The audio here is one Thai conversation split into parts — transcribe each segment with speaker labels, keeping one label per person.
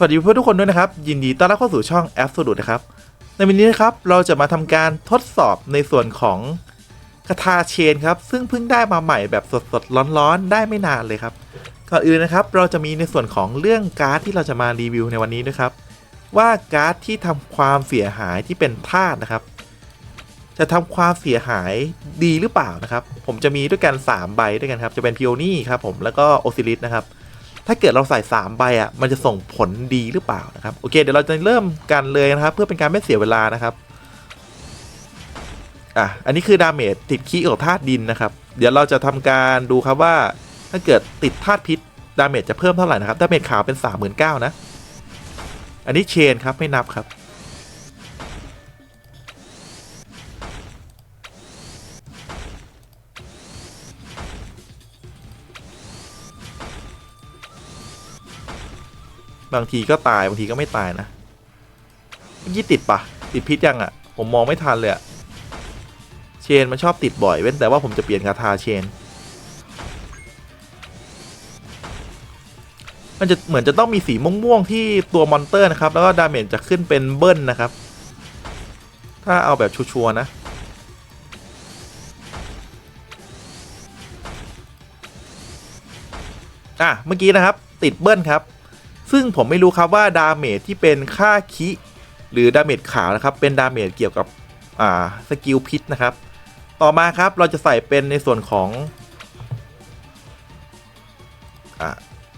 Speaker 1: สวัสดีเพื่อนทุกคนด้วยนะครับ ยินดีต้อนรับเข้าสู่ช่อง Absolute นะครับ ในวันนี้นะครับเราจะมาทำการทดสอบในส่วนของคาถาเชนครับ ซึ่งเพิ่งได้มาใหม่แบบสดๆร้อนๆ ได้ไม่นานเลยครับ ก่อนอื่นนะครับเราจะมีในส่วนของเรื่องการ์ดที่เราจะมารีวิวในวันนี้นะครับ ว่าการ์ดที่ทำความเสียหายที่เป็นธาตุนะครับ จะทำความเสียหายดีหรือเปล่านะครับ ผมจะมีด้วยกัน 3 ใบด้วยกันครับ จะเป็นพิโอนี่ครับผมแล้วก็โอซิลิสนะครับ ถ้าเกิดเราใส่3ใบอะมันจะส่งผลดีหรือเปล่านะครับโอเค เดี๋ยวเราจะเริ่มกันเลยนะครับ เพื่อเป็นการไม่เสียเวลานะครับอะอันนี้คือดาเมจติดขี้ของธาตุดินนะครับ เดี๋ยวเราจะทำการดูครับว่า ถ้าเกิดติดธาตุพิษดาเมจจะเพิ่มเท่าไหร่นะครับดาเมจขาวเป็น 39,000นะ อันนี้เชนครับไม่นับครับ บางทีก็ตายบางทีก็ไม่ตายนะเมื่อกี้ติดปะติดพิษยังอะ่ะ ผมมองไม่ทันเลยอะเชนมันชอบติดบ่อยเว้นแต่ว่าผมจะเปลี่ยนคาถาเชน มันจะเหมือนจะต้องมีสีม่วงๆที่ตัวมอนเตอร์นะครับ แล้วก็ดาเมจจะขึ้นเป็นเบิ้ลนะครับ ถ้าเอาแบบชัวร์ๆนะอะเมื่อกี้นะครับ ติดเบิ้ลครับ ซึ่งผมไม่รู้ครับว่าดาเมจที่เป็นค่าคิหรือดาเมจขาวนะครับ เป็นดาเมจเกี่ยวกับอ่าสกิลพิษนะครับ ต่อมาครับเราจะใส่เป็นในส่วนของอ่า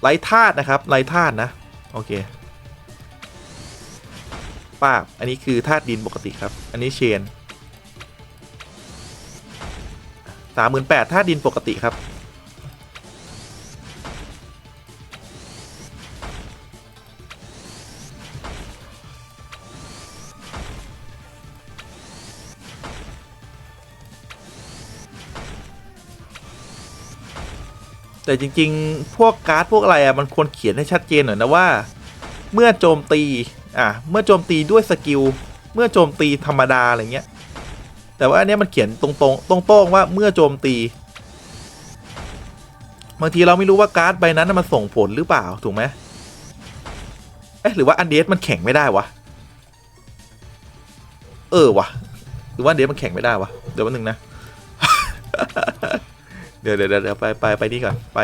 Speaker 1: ไลท์ธาตุนะครับไลท์ธาตุนะ โอเคป้าบอันนี้คือธาตุดินปกติครับ อันนี้เชนสามหมื่นแปดธาตุดินปกติครับ แต่จริง ๆ พวกการ์ดพวกอะไรอะมันควรเขียนให้ชัดเจนหน่อยนะว่า เมื่อโจมตีอะเมื่อโจมตีด้วยสกิลเมื่อโจมตีธรรมดาอะไรเงี้ย แต่ว่าอันเนี้ยมันเขียนตรงๆตรงๆว่าเมื่อโจมตีบางทีเราไม่รู้ว่าการ์ดใบนั้นมันส่งผลหรือเปล่าถูกไหมเอ๊ะหรือว่าอันเดสมันแข่งไม่ได้วะเออวะหรือว่าอันเดสมันแข่งไม่ได้วะเดี๋ยวแป๊บนึงนะ เดี๋ยวเดี๋ยวเดี๋ยวไปไปไปนี่ก่อนไป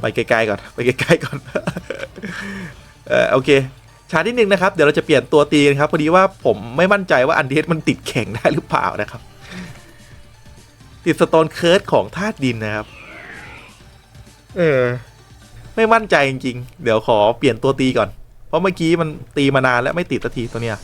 Speaker 1: ไปไกลๆก่อนไปไกลๆก่อนเออโอเคชาร์จที่หนึ่งนะครับ เดี๋ยวเราจะเปลี่ยนตัวตีกันครับพอดีว่าผมไม่มั่นใจว่าอันเดสมันติดแข่งได้หรือเปล่านะครับ ติดสโตนเคิร์ดของธาตุดินนะครับ เออ ไม่มั่นใจจริงๆ เดี๋ยวขอเปลี่ยนตัวตีก่อน เพราะเมื่อกี้มันตีมานานแล้วไม่ติดสักทีตัวเนี้ย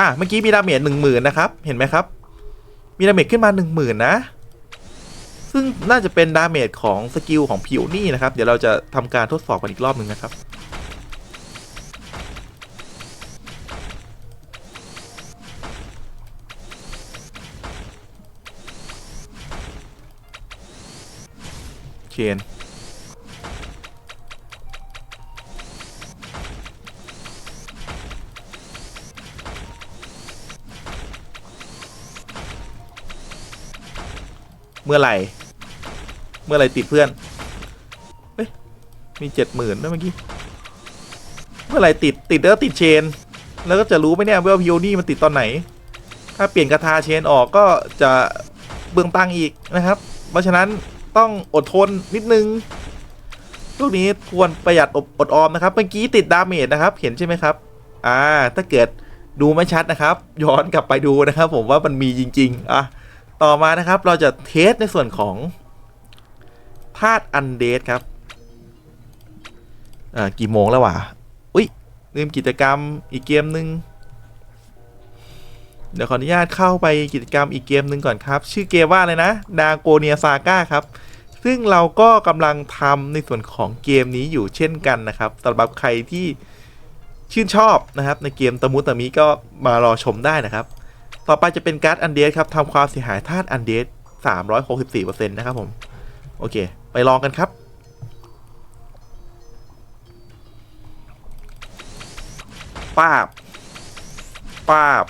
Speaker 1: อะเมื่อกี้มีดาเมจหนึ่งหมื่นนะครับ เห็นไหมครับ มีดาเมจขึ้นมาหนึ่งหมื่นนะ ซึ่งน่าจะเป็นดาเมจของสกิลของพิวนี่นะครับ เดี๋ยวเราจะทำการทดสอบกันอีกรอบหนึ่งนะครับเชน เมื่อไหร่ เมื่อไหร่ติดเพื่อนเฮ้ยมีเจ็ดหมื่นด้วยเมื่อกี้ เมื่อไหร่ติดติดแล้วติดเชน แล้วก็จะรู้ไหมเนี่ยว่าพิโอนี่มันติดตอนไหน ถ้าเปลี่ยนคาถาเชนออกก็จะเบื้องตังอีกนะครับ เพราะฉะนั้นต้องอดทนนิดนึงลูกนี้ควรประหยัดอดอดออมนะครับ เมื่อกี้ติดดาเมจนะครับ เห็นใช่ไหมครับ อ่า ถ้าเกิดดูไม่ชัดนะครับ ย้อนกลับไปดูนะครับ ผมว่ามันมีจริง ๆ อะ ต่อมานะครับเราจะเทสในส่วนของธาตุอันเดสครับอ่ากี่โมงแล้ววะอุ้ยลืมกิจกรรมอีกเกมหนึ่งเดี๋ยวขออนุญาตเข้าไปกิจกรรมอีกเกมหนึ่งก่อนครับ ชื่อเกมว่าอะไรนะดาโกเนียซาก้าครับ ซึ่งเราก็กำลังทำในส่วนของเกมนี้อยู่เช่นกันนะครับสำหรับใครที่ชื่นชอบนะครับ ในเกมตะมุตะมิก็มารอชมได้นะครับ ต่อไปจะเป็นการ์ดอันเดสครับทำความเสียหายธาตุอันเดส364%นะครับผม โอเค ไปลองกันครับ ป้าบ ป้าบ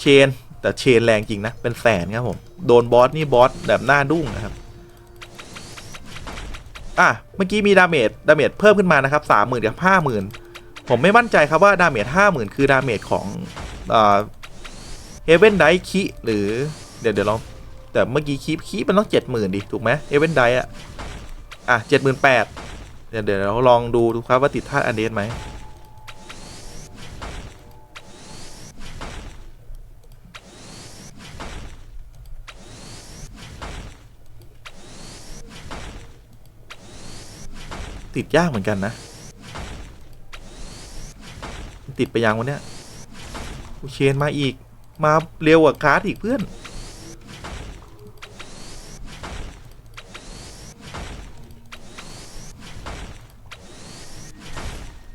Speaker 1: เชน แต่เชนแรงจริงนะ เป็นแสนครับผม โดนบอสนี่บอสแบบหน้าดุ้งนะครับ อะ เมื่อกี้มีดาเมจ ดาเมจเพิ่มขึ้นมานะครับสามหมื่นกับห้าหมื่นผมไม่มั่นใจครับว่าดาเมจห้าหมื่นคือดาเมจของเฮ เวนไดคิหรือเดี๋ยวเดี๋ยวลองแต่เมื่อกี้คีคีมันต้องเจ็ดหมื่นดิ ถูกไหมเฮเวนไดอะอะเจ็ดหมื่นแปดเดี๋ยวเดี๋ยวเราลองดูดูครับว่าติดท่าตุอันเดสไหมติดยากเหมือนกันนะ ติดไปยังวันเนี้ยกูเชนมาอีก มาเร็วกว่าการ์ดอีกเพื่อน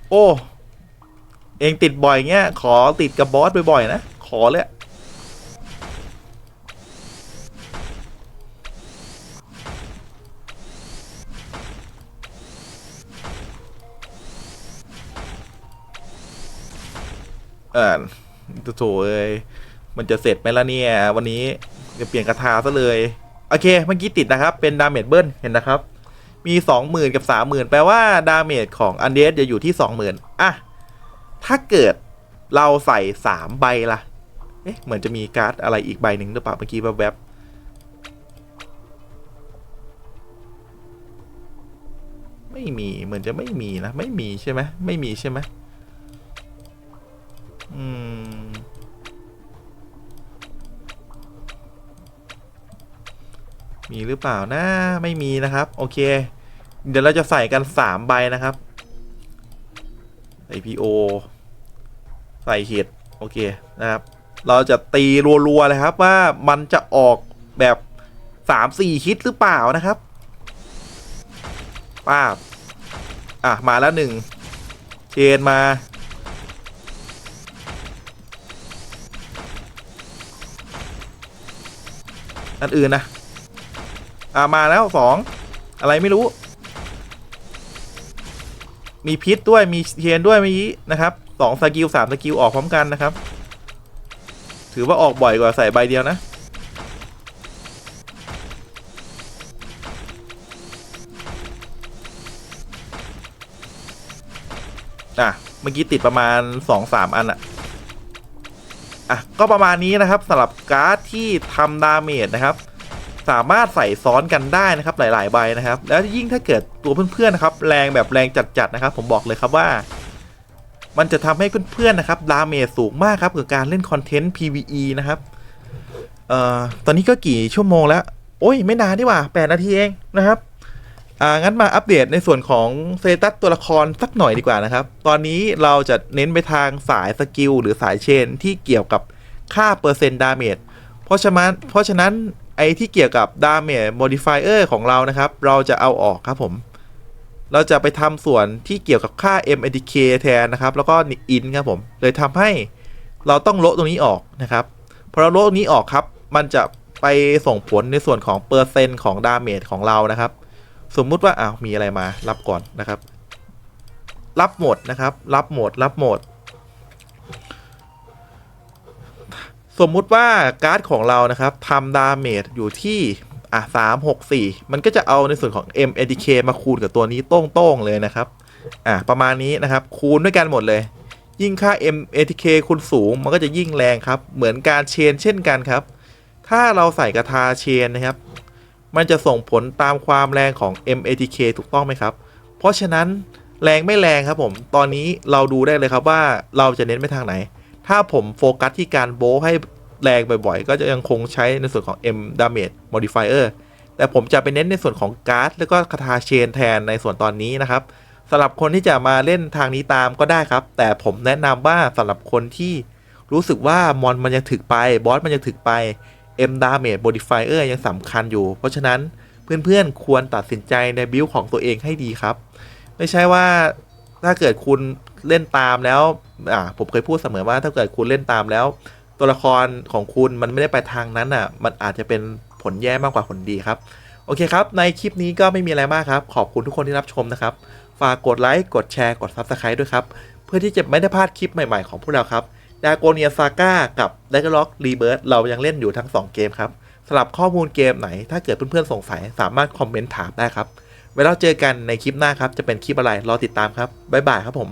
Speaker 1: โอ้ เองติดบ่อยเงี้ย ขอติดกับบอสบ่อยๆนะ ขอเลยเออโถเอ้ย มันจะเสร็จไหมล่ะเนี่ย วันนี้จะเปลี่ยนกระทาซะเลย โอเค เมื่อกี้ติดนะครับ เป็นดาเมจเบิ้ลเห็นนะครับ มีสองหมื่นกับสามหมื่นแปลว่าดาเมจของอันเดสจะอยู่ที่สองหมื่นอะถ้าเกิดเราใส่สามใบล่ะ เอ๊ะ เหมือนจะมีการ์ดอะไรอีกใบหนึ่งหรือเปล่าเมื่อกี้แวบๆไม่มี เหมือนจะไม่มีนะ ไม่มีใช่ไหมไม่มีใช่ไหม มีหรือเปล่านะไม่มีนะครับ โอเค เดี๋ยวเราจะใส่กันสามใบนะครับใส่ PO ใส่เห็ดโอเคนะครับ เราจะตีรัวๆเลยครับว่ามันจะออกแบบสามสี่ฮิตหรือเปล่านะครับป้าบอะ มาแล้วหนึ่งเชนมาอันอื่นนะ อ่ามาแล้วสองอะไรไม่รู้ มีพิษด้วยมีเทียนด้วยเมื่อกี้นะครับสองสกิลสามสกิลออกพร้อมกันนะครับ ถือว่าออกบ่อยกว่าใส่ใบเดียวนะอะเมื่อกี้ติดประมาณสองสามอันอะอะ ก็ประมาณนี้นะครับสำหรับการ์ดที่ทำดาเมจนะครับ สามารถใส่ซ้อนกันได้นะครับหลาย ๆ ใบนะครับ แล้วยิ่งถ้าเกิดตัวเพื่อนๆนะครับแรงแบบแรงจัด ๆ นะครับ ผมบอกเลยครับว่า มันจะทำให้เพื่อนๆนะครับดาเมจสูงมากครับกับการเล่นคอนเทนต์ PVE นะครับเอ่อตอนนี้ก็กี่ชั่วโมงแล้ว โอ้ยไม่นานดีกว่า8นาทีเองนะครับอ่างั้นมาอัปเดตในส่วนของเซตัสตัวละครสักหน่อยดีกว่านะครับ ตอนนี้เราจะเน้นไปทางสายสกิลหรือสายเชนที่เกี่ยวกับค่าเปอร์เซ็นต์ดาเมจเพราะฉะนั้นเพราะฉะนั้น ไอ้ที่เกี่ยวกับดาเมจ modifier ของเรานะครับ เราจะเอาออกครับผม เราจะไปทำส่วนที่เกี่ยวกับค่า MADK แทนนะครับ แล้วก็ in ครับผม เลยทำให้เราต้องลดตรงนี้ออกนะครับพอเราลดตรงนี้ออกครับ มันจะไปส่งผลในส่วนของเปอร์เซ็นต์ของดาเมจของเรานะครับ สมมุติว่าอ้าวมีอะไรมารับก่อนนะครับ รับหมดนะครับ รับหมด รับหมด สมมุติว่าการ์ดของเรานะครับทำดาเมจอยู่ที่อะสามหกสี่มันก็จะเอาในส่วนของ M A D K มาคูณกับตัวนี้โต้งๆเลยนะครับอะประมาณนี้นะครับ คูณด้วยกันหมดเลย ยิ่งค่า M A T K คูณสูง มันก็จะยิ่งแรงครับ เหมือนการเชนเช่นกันครับ ถ้าเราใส่กระทาเชนนะครับ มันจะส่งผลตามความแรงของ MATK ถูกต้องไหมครับ เพราะฉะนั้นแรงไม่แรงครับผม ตอนนี้เราดูได้เลยครับว่าเราจะเน้นไปทางไหน ถ้าผมโฟกัสที่การโบว์ให้แรงบ่อยๆ ก็จะยังคงใช้ในส่วนของ M Damage Modifier แต่ผมจะไปเน้นในส่วนของการ์ดแล้วก็คาถาเชนแทนในส่วนตอนนี้นะครับสำหรับคนที่จะมาเล่นทางนี้ตามก็ได้ครับ แต่ผมแนะนำว่าสำหรับคนที่รู้สึกว่ามอนมันยังถึกไปบอสมันยังถึกไป M Damage Modifier ยังสำคัญอยู่ เพราะฉะนั้นเพื่อนๆ ควรตัดสินใจในบิลของตัวเองให้ดีครับ ไม่ใช่ว่า ถ้าเกิดคุณเล่นตามแล้วอ่าผมเคยพูดเสมอว่าถ้าเกิดคุณเล่นตามแล้ว ตัวละครของคุณมันไม่ได้ไปทางนั้นอะ มันอาจจะเป็นผลแย่มากกว่าผลดีครับ โอเคครับ ในคลิปนี้ก็ไม่มีอะไรมากครับ ขอบคุณทุกคนที่รับชมนะครับ ฝากกดไลค์กดแชร์กด Subscribe ด้วยครับ เพื่อที่จะไม่ได้พลาดคลิปใหม่ๆของพวกเราครับดาโกเนียซาก้ากับ d a g ล็อกรีเบิร์เรายังเล่นอยู่ทั้ง 2 เกมครับสำหรับข้อมูลเกมไหน ถ้าเกิดเพื่อนๆสงสัยสามารถคอมเมนต์ถามได้ครับ ไว้เราเจอกันในคลิปหน้าครับ จะเป็นคลิปอะไร รอติดตามครับ บ๊ายบายครับผม